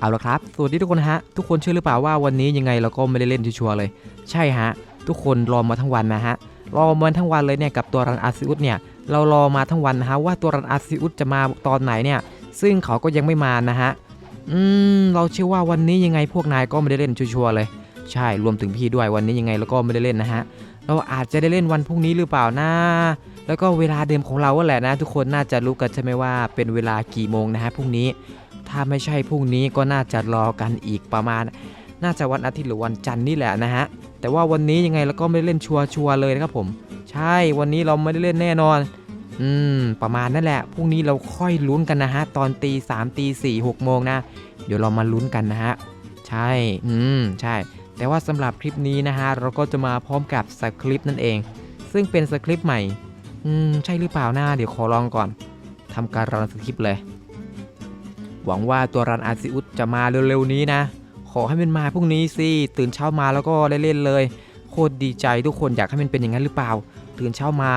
เอาละครับสวัสดีทุกคนฮะ ทุกคนเชื่อหรือเปล่าว่าวันนี้ยังไงเราก็ไม่ได้เล่นชัวร์เลย ใช่ฮะ ทุกคนรอมาทั้งวันนะฮะ รอมาทั้งวันเลยเนี่ยกับตัวรันอาซิอุสเนี่ย เรารอมาทั้งวันนะฮะว่าตัวรันอาซิอุสจะมาตอนไหนเนี่ย ซึ่งเขาก็ยังไม่มานะฮะ อืม เราเชื่อว่าวันนี้ยังไงพวกนายก็ไม่ได้เล่นชัวร์เลย ใช่ รวมถึงพี่ด้วยวันนี้ยังไงเราก็ไม่ได้เล่นนะฮะ เราอาจจะได้เล่นวันพรุ่งนี้หรือเปล่านะแล้วก็เวลาเดิมของเราแหละนะ ทุกคนน่าจะรู้กันใช่ไหมว่าเป็นเวลากี่โมงนะฮะพรุ่งนี้ ถ้าไม่ใช่พรุ่งนี้ก็น่าจะรอกันอีกประมาณ น่าจะวันอาทิตย์หรือวันจันทร์นี่แหละนะฮะ แต่ว่าวันนี้ยังไงเราก็ไม่ได้เล่นชัวร์ๆเลยนะครับผม ใช่ วันนี้เราไม่ได้เล่นแน่นอน อืม ประมาณนั่นแหละ พรุ่งนี้เราค่อยลุ้นกันนะฮะ ตอนตีสามตีสี่หกโมงนะ เดี๋ยวเรามาลุ้นกันนะฮะ ใช่ อืม ใช่ แต่ว่าสำหรับคลิปนี้นะฮะ เราก็จะมาพร้อมกับสคริปต์นั่นเอง ซึ่งเป็นสคริปต์ใหม่ อืม ใช่หรือเปล่านะเดี๋ยวขอลองก่อนทำการรันสคริปต์เลย หวังว่าตัวรันอาซิอุสจะมาเร็วๆนี้นะ ขอให้มันมาพรุ่งนี้สิ ตื่นเช้ามาแล้วก็เล่นๆเลย โคตรดีใจทุกคนอยากให้มันเป็นอย่างนั้นหรือเปล่า ตื่นเช้ามา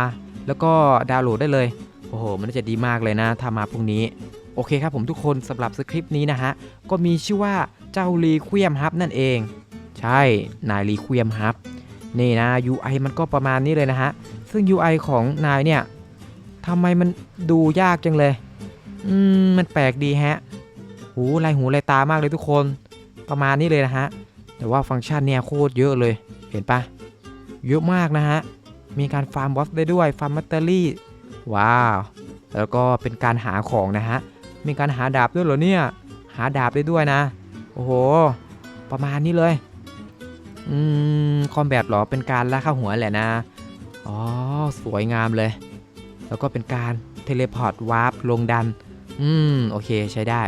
แล้วก็ดาวน์โหลดได้เลย โอ้โห มันน่าจะดีมากเลยนะ ถ้ามาพรุ่งนี้โอเคครับผมทุกคนสำหรับสคริปต์นี้นะฮะ ก็มีชื่อว่าเจ้ารีควียมฮับนั่นเอง ใช่นายรีควียมฮับนี่นะ UI มันก็ประมาณนี้เลยนะฮะ ซึ่ง UI ของนายเนี่ยทำไมมันดูยากจังเลย อืม มันแปลกดีฮะ หูลายหูลายตามากเลยทุกคน ประมาณนี้เลยนะฮะ แต่ว่าฟังก์ชันเนี่ยโคตรเยอะเลย เห็นปะเยอะมากนะฮะ มีการฟาร์มบอสได้ด้วย ฟาร์มแบตเตอรี่ ว้าว แล้วก็เป็นการหาของนะฮะ มีการหาดาบด้วยเหรอเนี่ย หาดาบได้ด้วยนะ โอ้โห ประมาณนี้เลย อืม คอมแบทหรอ เป็นการล่าข้าหัวแหละนะ อ๋อ สวยงามเลย แล้วก็เป็นการเทเลพอร์ตวาร์ปลงดัน อืม โอเคใช้ได้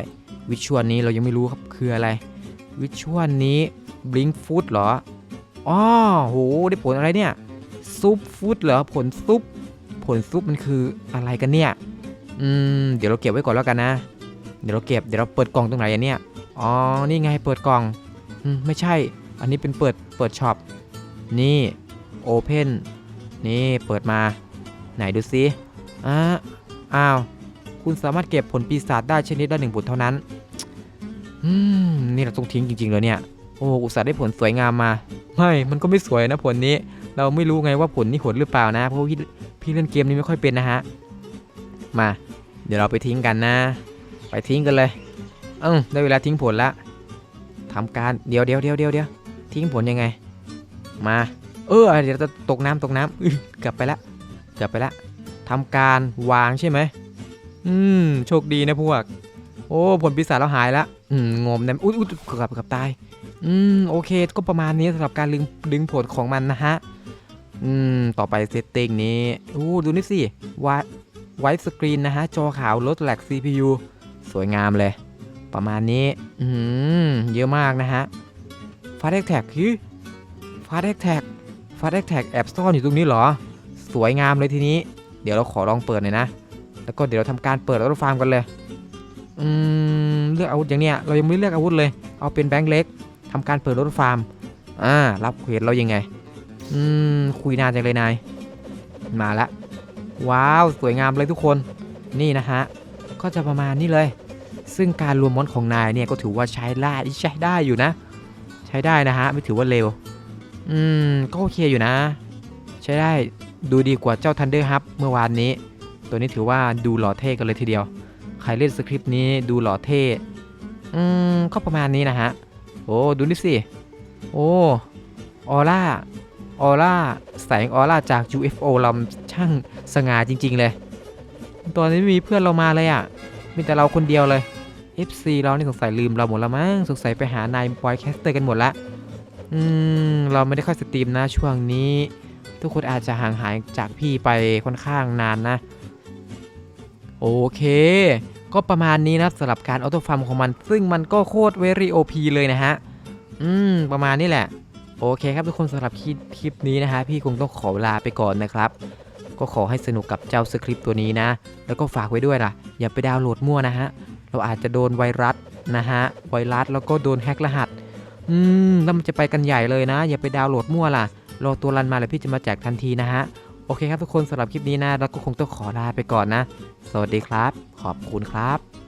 วิชวลนี้เรายังไม่รู้ครับคืออะไร วิชวลนี้บลิงฟูดเหรออ๋อโหได้ผลอะไรเนี่ยซุปฟูดเหรอผลซุปผลซุปมันคืออะไรกันเนี่ยอืมเดี๋ยวเราเก็บไว้ก่อนแล้วกันนะ เดี๋ยวเราเก็บเดี๋ยวเราเปิดกล่องตรงไหนอันเนี่ยอ๋อนี่ไงเปิดกล่องอืมไม่ใช่ อันนี้เป็นเปิดเปิดช็อปนี่โอเพนนี่เปิดมา ไหนดูซิอ่าอ้าวคุณสามารถเก็บผลปีศาจได้ชนิดละหนึ่งผลเท่านั้น อืม นี่เราต้องทิ้งจริง ๆ เลยเนี่ย โอ้อุตส่าห์ได้ผลสวยงามมา ไม่ มันก็ไม่สวยนะผลนี้ เราไม่รู้ไงว่าผลนี้ผลหรือเปล่านะ เพราะพี่พี่เล่นเกมนี้ไม่ค่อยเป็นนะฮะ มา เดี๋ยวเราไปทิ้งกันนะ ไปทิ้งกันเลย เออได้เวลาทิ้งผลละทำการ เดี๋ยวเดี๋ยวเดี๋ยวเดี๋ยวเดี๋ยวทิ้งผลยังไง มา เออ เดี๋ยวจะตกน้ำตกน้ำอื้อกลับไปละกลับไปละทำการวางใช่ไหม อืม โชคดีนะพวก โอ้ ผลปีศาจเราหายละ อืมงมนะอุ้ยอุ้ยเกือบเกือบตาย อืมโอเค ก็ประมาณนี้สำหรับการดึงดึงผลของมันนะฮะ อืม ต่อไปเซตติ้งนี้อู้ดูนี่สิวาไวท์สกรีนนะฮะ จอขาวลดแหลก CPU สวยงามเลย ประมาณนี้ อืม เยอะมากนะฮะฟาดแท็กคือฟาดแท็กฟาดแท็กแอบซ่อนอยู่ตรงนี้เหรอ สวยงามเลยทีนี้ เดี๋ยวเราขอลองเปิดหน่อยนะ แล้วก็เดี๋ยวเราทำการเปิดรถฟาร์มกันเลย อืมเลือกอาวุธอย่างเนี้ยเรายังไม่เลือกอาวุธเลย เอาเป็นแบงค์เล็กทำการเปิดรถฟาร์ม อ่า รับเควสเรายังไง อืม คุยนานจังเลยนาย มาละ ว้าว สวยงามเลยทุกคน นี่นะฮะ ก็จะประมาณนี้เลย ซึ่งการรวมมอนของนายเนี่ยก็ถือว่าใช้ได้ใช้ได้อยู่นะ ใช้ได้นะฮะ ไม่ถือว่าเร็ว อืม ก็โอเคอยู่นะ ใช้ได้ ดูดีกว่าเจ้า Thunder Hub เมื่อวานนี้ ตัวนี้ถือว่าดูหล่อเท่กันเลยทีเดียว ใครเล่นสคริปต์นี้ดูหล่อเท่ อืมก็ประมาณนี้นะฮะ โอ้ ดูนี่สิ โอ้ ออร่า ออร่า แสงออร่าจาก UFO ลำช่างสง่าจริง ๆ เลย ตอนนี้ไม่มีเพื่อนเรามาเลยอะ่ะ มีแต่เราคนเดียวเลย FC เรานี่สงสัยลืมเราหมดละมั้ง สงสัยไปหานายบอยแคสเตอร์กันหมดละ อืม เราไม่ได้ค่อยสตรีมนะช่วงนี้ ทุกคนอาจจะห่างหายจากพี่ไปค่อนข้างนานนะ โอเค ก็ประมาณนี้นะสำหรับการออโต้ฟาร์มของมัน ซึ่งมันก็โคตรเวรีโอพีเลยนะฮะ อืม ประมาณนี้แหละ โอเคครับทุกคนสำหรับคลิปนี้นะฮะ พี่คงต้องขอลาไปก่อนนะครับ ก็ขอให้สนุกกับเจ้าสคริปต์ตัวนี้นะ แล้วก็ฝากไว้ด้วยล่ะ อย่าไปดาวน์โหลดมั่วนะฮะ เราอาจจะโดนไวรัสนะฮะ ไวรัสแล้วก็โดนแฮกรหัส อืม แล้วมันจะไปกันใหญ่เลยนะ อย่าไปดาวน์โหลดมั่วล่ะ รอตัวรันมาแล้วพี่จะมาแจกทันทีนะฮะ โอเคครับทุกคนสำหรับคลิปนี้นะเราก็คงต้องขอลาไปก่อนนะ สวัสดีครับ ขอบคุณครับ